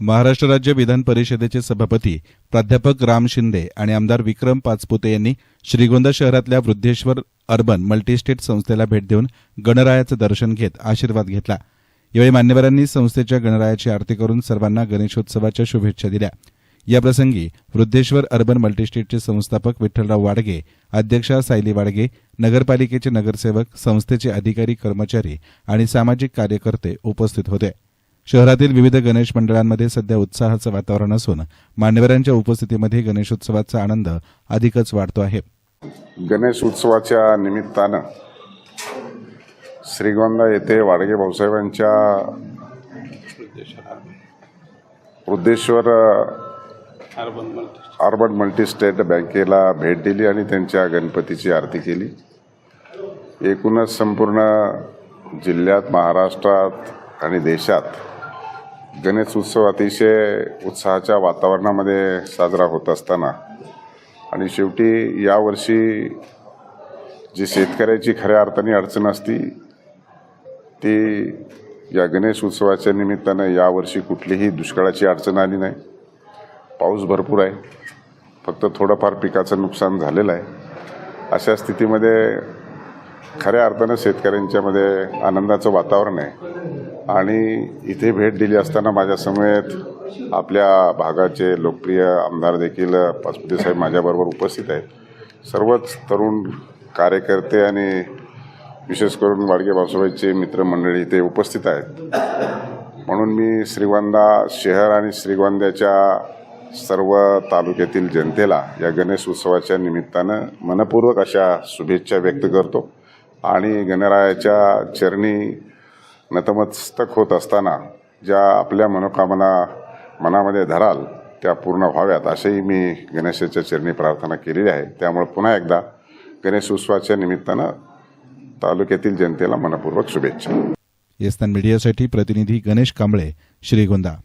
महाराष्ट्र राज्य विधान परिषदेचे सभापती प्राध्यापक राम शिंदे आणि आमदार विक्रम पाचपुते यांनी श्रीगोंदा शहरातल्या वृद्धेश्वर अर्बन मल्टीस्टेट संस्थेला भेट देऊन गणरायाचं दर्शन घेत आशीर्वाद घेतला. यावेळी मान्यवरांनी संस्थेच्या गणरायाची आरती करून सर्वांना गणेशोत्सवाच्या शुभेच्छा दिल्या. याप्रसंगी वृद्धेश्वर अर्बन मल्टीस्टेटचे संस्थापक विठ्ठलराव वाडगे अध्यक्षा सायली वाडगे नगरपालिकेचे नगरसेवक संस्थेचे अधिकारी कर्मचारी आणि सामाजिक कार्यकर्ते उपस्थित होते. शहरातील विविध गणेश मंडळांमध्ये सध्या उत्साहाचं वातावरण असून मान्यवरांच्या उपस्थितीमध्ये गणेशोत्सवाचा आनंद अधिकच वाढतो आहे. गणेश उत्सवाच्या निमित्तानं श्रीगोंदा येथे वाडगे भाऊसाहेबांच्या वृद्धेश्वर अर्बन मल्टीस्टेट बँकेला भेट दिली आणि त्यांच्या गणपतीची आरती केली. एकूणच संपूर्ण जिल्ह्यात महाराष्ट्रात आणि देशात गणेश उत्सव अतिशय उत्साहाच्या वातावरणामध्ये साजरा होत असताना आणि शेवटी यावर्षी जी शेतकऱ्याची खऱ्या अर्थाने अडचण असती ती या गणेश उत्सवाच्या निमित्तानं यावर्षी कुठलीही दुष्काळाची अडचण आली नाही. पाऊस भरपूर आहे. फक्त थोडंफार पिकाचं नुकसान झालेलं आहे. अशा स्थितीमध्ये खऱ्या अर्थानं शेतकऱ्यांच्यामध्ये आनंदाचं वातावरण आहे. आणि इथे भेट दिली असताना माझ्या समेत आपल्या भागाचे लोकप्रिय आमदार देखील पाचपुते साहेब माझ्याबरोबर उपस्थित आहेत. सर्वच तरुण कार्यकर्ते आणि विशेष करून वाडगे बासुबाईचे मित्रमंडळी इथे उपस्थित आहेत. म्हणून मी श्रीगोंदा शहर आणि श्रीगोंद्याच्या सर्व तालुक्यातील जनतेला या गणेश उत्सवाच्या निमित्तानं मनपूर्वक अशा शुभेच्छा व्यक्त करतो. आणि गणरायाच्या चरणी नतमस्तक होत असताना ज्या आपल्या मनोकामना मनामध्ये धराल त्या पूर्ण व्हाव्यात असेही मी गणेशाच्या चरणी प्रार्थना केलेली आहे. त्यामुळे पुन्हा एकदा गणेश उत्सवाच्या निमित्तानं तालुक्यातील जनतेला मनपूर्वक शुभेच्छा. येस्तन मीडियासाठी प्रतिनिधी गणेश कांबळे श्रीगोंदा.